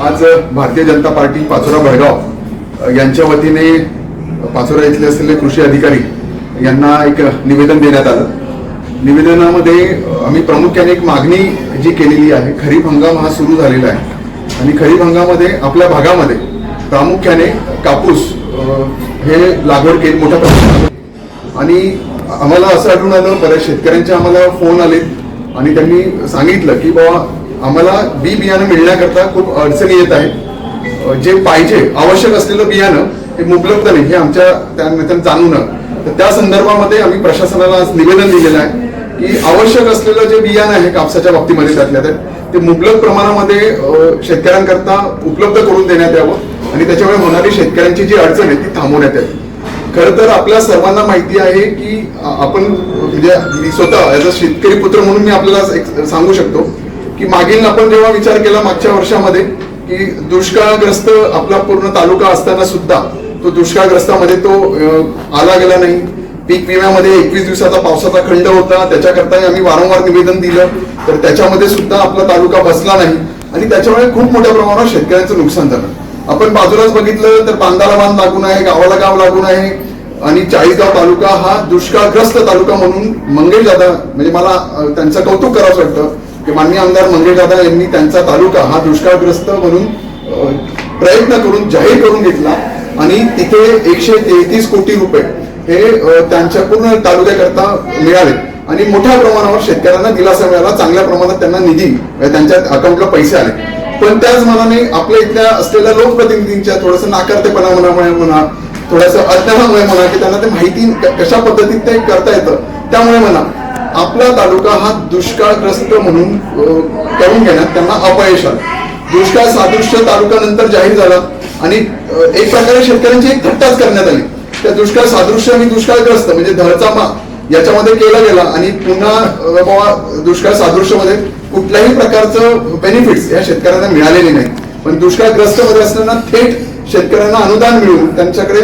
आज भारतीय जनता पार्टी पाचोरा भडगाव यांच्या वतीने पाचोरा इथले असलेले कृषी अधिकारी यांना एक निवेदन देण्यात आलं. निवेदनामध्ये आम्ही प्रामुख्याने एक मागणी जी केलेली आहे खरीप हंगाम हा सुरू झालेला आहे. आणि खरीप हंगामामध्ये आपल्या भागामध्ये प्रामुख्याने कापूस हे लागवड केली मोठ्या प्रमाणात आणि आम्हाला असं आढळून आलं बऱ्याच शेतकऱ्यांचे आम्हाला फोन आले आणि त्यांनी सांगितलं की बाबा आम्हाला बी बियाणं मिळण्याकरता खूप अडचणी येत आहेत. जे पाहिजे आवश्यक असलेलं बियाणं हे उपलब्ध नाही हे आमच्या त्या जाणून. तर त्या संदर्भामध्ये आम्ही प्रशासनाला आज निवेदन दिलेलं आहे की आवश्यक असलेलं जे बियाणं आहे कापसाच्या बाबतीमध्ये त्यातल्या त्यात ते मुबलक प्रमाणामध्ये शेतकऱ्यांकरता उपलब्ध करून देण्यात यावं आणि त्याच्यामुळे होणारी शेतकऱ्यांची जी अडचण आहे ती थांबवण्यात यावी. खरं तर आपल्या सर्वांना माहिती आहे की आपण म्हणजे मी स्वतः ॲज अ शेतकरी पुत्र म्हणून मी आपल्याला एक सांगू शकतो की मागील आपण जेव्हा विचार केला मागच्या वर्षामध्ये की दुष्काळग्रस्त आपला पूर्ण तालुका असताना सुद्धा तो दुष्काळग्रस्तामध्ये तो आला गेला नाही. पीक विम्यामध्ये एकवीस दिवसाचा पावसाचा खंड होता. त्याच्याकरता आम्ही वारंवार निवेदन दिलं. तर त्याच्यामध्ये सुद्धा आपला तालुका बसला नाही. आणि त्याच्यामुळे खूप मोठ्या प्रमाणावर शेतकऱ्यांचं नुकसान झालं. आपण बाजूलाच बघितलं तर बांधाला बांध लागून आहे गावाला गाव लागून आहे. आणि चाळीसगाव तालुका हा दुष्काळग्रस्त तालुका म्हणून मंगेश दादा म्हणजे मला त्यांचं कौतुक करावं वाटतं. की माननीय आमदार मंगे दादा यांनी त्यांचा तालुका हा दुष्काळग्रस्त म्हणून प्रयत्न करून जाहीर करून घेतला. आणि तिथे एकशे तेहतीस कोटी रुपये हे त्यांच्या पूर्ण तालुक्याकरता मिळाले. आणि मोठ्या प्रमाणावर शेतकऱ्यांना दिलासा मिळाला. चांगल्या प्रमाणात त्यांना निधी त्यांच्या अकाउंटला पैसे आले. पण त्याच मनाने आपल्या इथल्या असलेल्या लोकप्रतिनिधींच्या थोडस म्हणामुळे म्हणा थोडस अज्ञानामुळे म्हणा की त्यांना ते माहिती कशा पद्धतीत ते करता येतं त्यामुळे म्हणा आपला तालुका हा दुष्काळग्रस्त म्हणून करून घेण्यात त्यांना अपयश आलं. दुष्काळ सादृश्य तालुका नंतर जाहीर झाला आणि एक प्रकारे शेतकऱ्यांची एक थट्टाच करण्यात आली. त्या दुष्काळ सादृश्य आणि दुष्काळग्रस्त म्हणजे धरचा मा याच्यामध्ये केला गेला आणि पुन्हा बाबा दुष्काळ सादृश्यमध्ये कुठल्याही प्रकारचं बेनिफिट्स या शेतकऱ्यांना मिळालेले नाही. पण दुष्काळग्रस्त मध्ये असताना थेट शेतकऱ्यांना अनुदान मिळून त्यांच्याकडे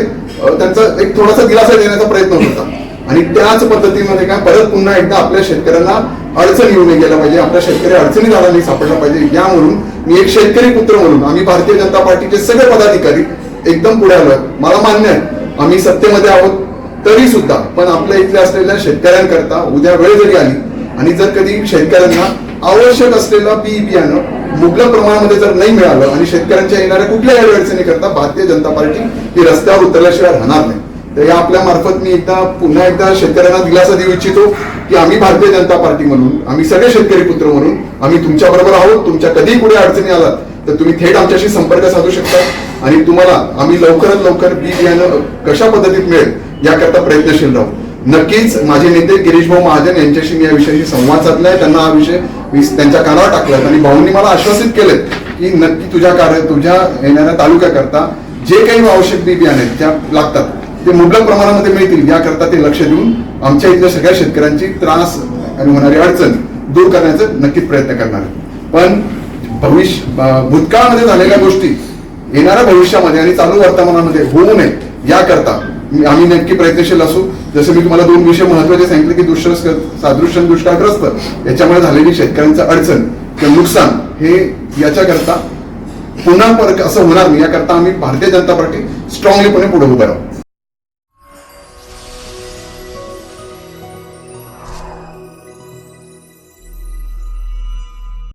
त्यांचा एक थोडासा दिलासा देण्याचा प्रयत्न होता. आणि त्याच पद्धतीमध्ये काय परत पुन्हा एकदा आपल्या शेतकऱ्यांना अडचण येऊ नये गेल्या पाहिजे. आपल्या शेतकरी अडचणी झाला नाही सापडला पाहिजे. यावरून मी एक शेतकरी पुत्र म्हणून आम्ही भारतीय जनता पार्टीचे सगळे पदाधिकारी एकदम पुढे आलो मला मान्य आहे आम्ही सत्तेमध्ये आहोत तरी सुद्धा पण आपल्या इथल्या असलेल्या शेतकऱ्यांकरता उद्या वेळ जरी आली आणि जर कधी शेतकऱ्यांना आवश्यक असलेलं बी बियाणं मुबलक प्रमाणामध्ये जर नाही मिळालं आणि शेतकऱ्यांच्या येणाऱ्या कुठल्याही अडचणी करता भारतीय जनता पार्टी ही रस्त्यावर उतरल्याशिवाय राहणार नाही. तर या आपल्या मार्फत मी एकदा पुन्हा एकदा शेतकऱ्यांना दिलासा देऊ इच्छितो की आम्ही भारतीय जनता पार्टी म्हणून आम्ही सगळे शेतकरी पुत्र म्हणून आम्ही तुमच्या बरोबर आहोत तुमच्या कधीही पुढे अडचणी आलात तर तुम्ही थेट आमच्याशी संपर्क साधू शकता. आणि तुम्हाला आम्ही लवकरात लवकर बी बियाणं कशा पद्धतीत मिळेल याकरता प्रयत्नशील राहू. नक्कीच माझे नेते गिरीश भाऊ महाजन यांच्याशी मी या विषयाशी संवाद साधलाय. त्यांना हा विषय मी त्यांच्या कानावर टाकलाय. आणि भाऊंनी मला आश्वासित केलंय की नक्की तुझ्या कार्य तुझ्या येणाऱ्या तालुक्याकरता जे काही आवश्यक बी बियाणे त्या लागतात. ते मुबलक प्रमाणामध्ये मिळतील याकरता ते लक्ष देऊन आमच्या इथल्या सगळ्या शेतकऱ्यांची त्रास आणि होणारी अडचण दूर करण्याचा नक्कीच प्रयत्न करणार पण भविष्य भूतकाळामध्ये झालेल्या गोष्टी येणाऱ्या भविष्यामध्ये आणि चालू वर्तमानामध्ये होऊ नये याकरता मी- आम्ही नक्की प्रयत्नशील असू. जसं मी तुम्हाला दोन विषय महत्त्वाचे सांगितले की दुष्काळ सादृश्य दुष्काळग्रस्त याच्यामुळे झालेली शेतकऱ्यांचं अडचण किंवा नुकसान हे याच्याकरता पुन्हा परत असं होणार नाही. याकरता आम्ही भारतीय जनता पार्टी स्ट्रॉंगलीपणे पुढे उभं राहू.